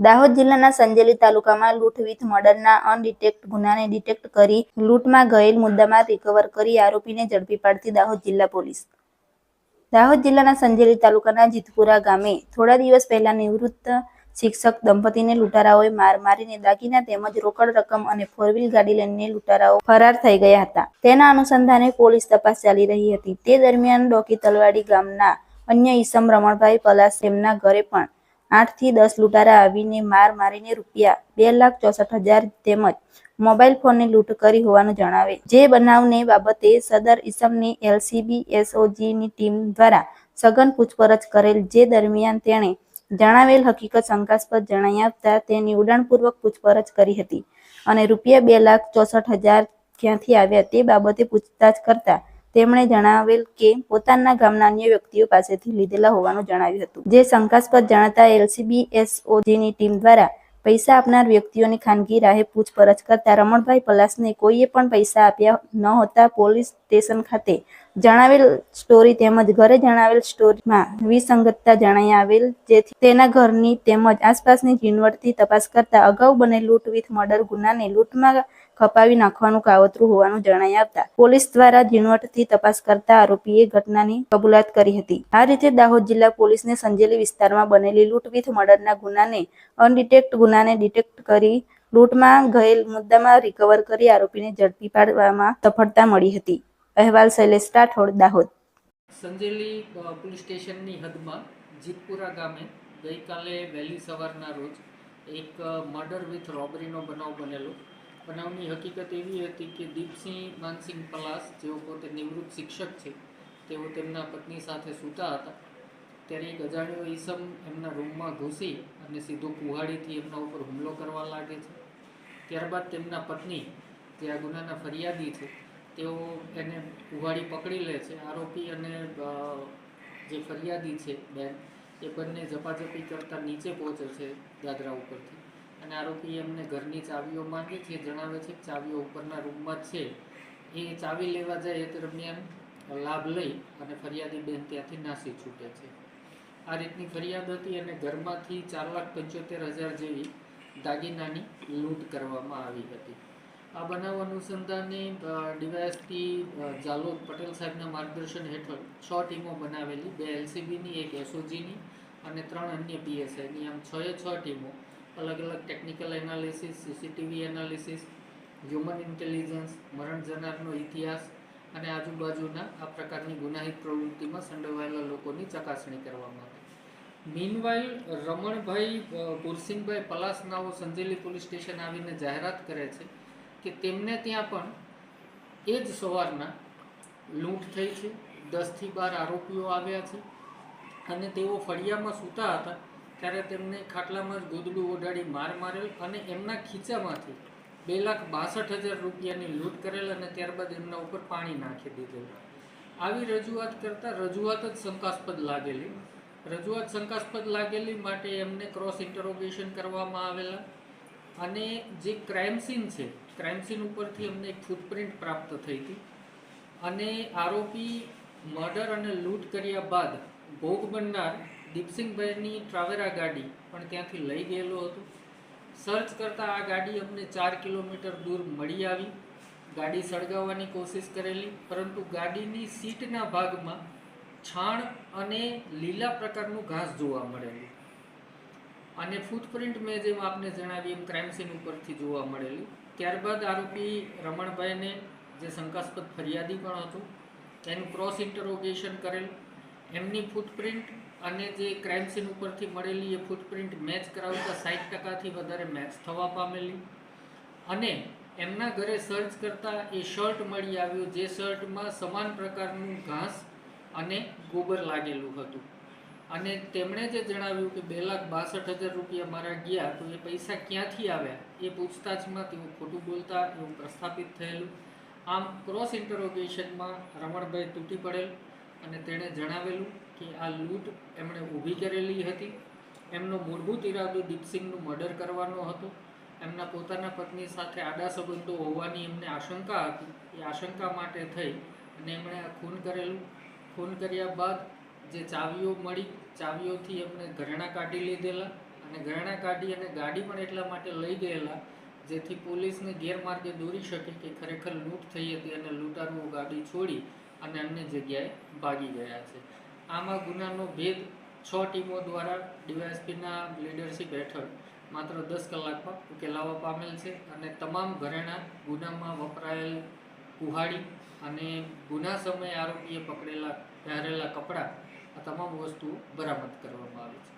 દાહોદ જિલ્લાના સંજેલી તાલુકામાં લૂંટ વિથ મર્ડરના અનડિટેક્ટ ગુનાને ડિટેક્ટ કરી લૂંટમાં ગયેલ મુદ્દામાં રિકવર કરી આરોપીને ઝડપી પાડતી દાહોદ જિલ્લા પોલીસ. દાહોદ જિલ્લાના સંજેલી તાલુકાના જીતપુરા ગામે થોડા દિવસ પહેલા નિવૃત્ત શિક્ષક દંપતીને લૂંટારાઓએ માર મારીને દાગીના તેમજ રોકડ રકમ અને ફોર વ્હીલ ગાડી લઈને લૂંટારાઓ ફરાર થઈ ગયા હતા. તેના અનુસંધાને પોલીસ તપાસ ચાલી રહી હતી. તે દરમિયાન ડોકી તલવાડી ગામના અન્ય ઈસમ રમણભાઈ પલાસ તેમના ઘરે પણ આઠથી દસ લૂંટારા આવીને માર મારીને રૂપિયા બે લાખ ચોસઠ હજાર તેમજ મોબાઈલ ફોનની લૂંટ કરી હોવાનું જણાવે. જે બનાવને બાબતે સદર ઈસમની એલસીબી, એસઓજીની ટીમ દ્વારા સઘન પૂછપરછ કરેલ જે દરમિયાન તેણે જણાવેલ હકીકત શંકાસ્પદ જણાઈ આપતા તેની ઉડાણપૂર્વક પૂછપરછ કરી હતી અને રૂપિયા બે લાખ ચોસઠ હજાર ક્યાંથી આવ્યા તે બાબતે પૂછતાછ કરતા તેમણે જણાવેલ કે પોતાના ગામના અન્ય વ્યક્તિઓ પાસેથી લીધેલા હોવાનું જણાવ્યું હતું. જે શંકાસ્પદ જણાતા એલસીબી એસઓજીની ટીમ દ્વારા પૈસા આપનાર વ્યક્તિઓની ખાનગી રાહે પૂછપરછ કરતા રમણભાઈ પલાસને કોઈએ પણ પૈસા આપ્યા ન હતા પોલીસ સ્ટેશન ખાતે જણાવેલ સ્ટોરી તેમજ ઘરે જણાવેલ સ્ટોરીમાં વિસંગતતા જણાઈ આવેલ, જેથી તેના ઘરની તેમજ આસપાસની ઝીણવટથી તપાસ કરતા અગાઉ બનેલ લૂંટ વિથ મર્ડર ગુનાને લૂંટમાં ખપાવી નાખવાનું કાવતરું હોવાનું જણાઈ આવતા પોલીસ દ્વારા ઝીણવટથી તપાસ કરતા આરોપીએ ઘટનાની કબૂલાત કરી હતી. આ રીતે દાહોદ જિલ્લા પોલીસને સંજેલી વિસ્તારમાં બનેલી લૂંટ વિથ મર્ડરના ગુનાને અનડિટેક્ટ ગુનાને ડિટેક્ટ કરી લૂંટમાં ગયેલ મુદ્દામાં રિકવર કરી આરોપીને ઝડપી પાડવામાં સફળતા મળી હતી. અહેવાલ શૈલેષ રાઠોડ, દાહોદ. સંજેલી પોલીસ સ્ટેશનની હદમાં જીતપુરા ગામે ગઈકાલે વહેલી સવારના રોજ એક મર્ડર વિથ રોબરીનો બનાવ બનેલો. બનાવની હકીકત એવી હતી કે દીપસિંહ માનસિંહ પલાસ, જેઓ પોતે નિવૃત્ત શિક્ષક છે, તેઓ તેમના પત્ની સાથે સૂતા હતા. ત્યારે એક અજાણ્યો ઈસમ એમના રૂમમાં ઘૂસી અને સીધો કુહાડીથી એમના ઉપર હુમલો કરવા લાગે છે. ત્યારબાદ તેમના પત્ની, જે આ ગુનાના ફરિયાદી છે તેઓ એને કુવાડી પકડી લે છે. આરોપી અને જે ફરિયાદી છે બેન, એ બંને ઝપાઝપી કરતાં નીચે પહોંચે છે દાદરા ઉપરથી. અને આરોપી એમને ઘરની ચાવીઓ માંગે છે, જણાવે છે કે ચાવીઓ ઉપરના રૂમમાં છે. એ ચાવી લેવા જાય એ દરમિયાન લાભ લઈ અને ફરિયાદી બેન ત્યાંથી નાસી છૂટે છે. આ રીતની ફરિયાદ હતી અને ઘરમાંથી ચાર લાખ પંચોતેર હજાર જેવી દાગીનાની લૂંટ કરવામાં આવી હતી. આ બનાવ અનુસંધાને ડીવાયએસપી જાલોદ પટેલ સાહેબના માર્ગદર્શન હેઠળ છ ટીમો બનાવેલી. બે એલસીબીની એક એસઓજીની અને ત્રણ અન્ય પીએસઆઈની. આમ છ એ છ ટીમો. અલગ અલગ technical analysis CCTV analysis human intelligence મરણ જનારનો ઇતિહાસ અને આજુબાજુના આ પ્રકારની ગુનાહિત પ્રવૃત્તિમાં સંડોવાયેલા લોકોની ચકાસણી કરવામાં આવી મીનવાઇલ રમણભાઈ અ, ગુરસિંહભાઈ પલાસ સંજેલી પોલીસ સ્ટેશન આવીને જાહેરાત કરે છે. કે તેમને ત્યાં પણ એ જ સવારના લૂંટ થઈ છે. દસથી બાર આરોપીઓ આવ્યા છે. અને તેઓ ફળિયામાં સૂતા હતા ત્યારે તેમને ખાટલામાં જ ગોદડું ઓઢાડી માર મારેલ અને એમના ખીચામાંથી બે લાખ બાસઠ હજાર રૂપિયાની લૂંટ કરેલ અને ત્યારબાદ એમના ઉપર પાણી નાખી દીધેલ. આવી રજૂઆત કરતાં રજૂઆત જ શંકાસ્પદ લાગેલી. રજૂઆત શંકાસ્પદ લાગેલી માટે એમને ક્રોસ ઇન્ટરોગેશન કરવામાં આવેલા. અને જે ક્રાઇમ સીન છે ક્રાઇમ સીન ઉપરથી અમને એક ફૂટપ્રિન્ટ પ્રાપ્ત થઈ હતી. અને આરોપી મર્ડર અને લૂંટ કર્યા બાદ ભોગ બનનાર દીપસિંહભાઈની ટ્રાવેરા ગાડી પણ ત્યાંથી લઈ ગયેલો હતો. સર્ચ કરતાં આ ગાડી અમને ચાર કિલોમીટર દૂર મળી આવી. ગાડી સળગાવવાની કોશિશ કરેલી, પરંતુ ગાડીની સીટના ભાગમાં છાણ અને લીલા પ્રકારનું ઘાસ જોવા મળેલું. અને ફૂટપ્રિન્ટ મેં જેમ આપને જણાવી એમ ક્રાઇમ સીન ઉપરથી જોવા મળેલી. ત્યારબાદ આરોપી રમણભાઈને જે શંકાસ્પદ ફરિયાદી પણ હતું તેનું ક્રોસ ઇન્ટરોગેશન કરેલ. એમની ફૂટપ્રિન્ટ અને જે ક્રાઇમ સીન ઉપરથી મળેલી એ ફૂટપ્રિન્ટ મેચ કરાવતા સાઠ ટકાથી વધારે મેચ થવા પામેલી. અને એમના ઘરે સર્ચ કરતાં એ શર્ટ મળી આવ્યું, જે શર્ટમાં સમાન પ્રકારનું ઘાસ અને ગોબર લાગેલું હતું. અને તેમણે જે જણાવ્યું કે બે લાખ બાસઠ હજાર રૂપિયા મારા ગયા, તો એ પૈસા ક્યાંથી આવ્યા? એ પૂછતાછમાં તેઓ ખોટું બોલતા એવું પ્રસ્થાપિત થયેલું. આમ ક્રોસ ઇન્ટરોગેશનમાં રમણભાઈ તૂટી પડેલ અને તેણે જણાવેલું કે આ લૂંટ એમણે ઊભી કરેલી હતી. એમનો મૂળભૂત ઈરાદો દીપસિંહનું મર્ડર કરવાનો હતો. એમના પોતાના પત્ની સાથે આડા સંબંધો હોવાની એમને આશંકા હતી. એ આશંકા માટે થઈ અને એમણે આ ખૂન કરેલું. ખૂન કર્યા બાદ જે ચાવીઓ મળી, ચાવીઓથી એમણે ઘરેણાં કાઢી લીધેલા અને ઘરેણાં કાઢી અને ગાડી પણ એટલા માટે લઈ ગયેલા, જેથી પોલીસને ગેરમાર્ગે દોરી શકે કે ખરેખર લૂંટ થઈ હતી અને લૂંટારુઓ ગાડી છોડી અને અન્ય જગ્યાએ ભાગી ગયા છે. આમાં ગુનાનો ભેદ છ ટીમો દ્વારા ડીવાયએસપીના લીડરશીપ હેઠળ માત્ર દસ કલાકમાં ઉકેલાવા પામેલ છે અને તમામ ઘરેણાં ગુનામાં વપરાયેલ કુહાડી અને ગુના સમયે આરોપીએ પકડેલા પહેરેલા કપડાં આ તમામ વસ્તુઓ બરામદ કરવામાં આવી છે.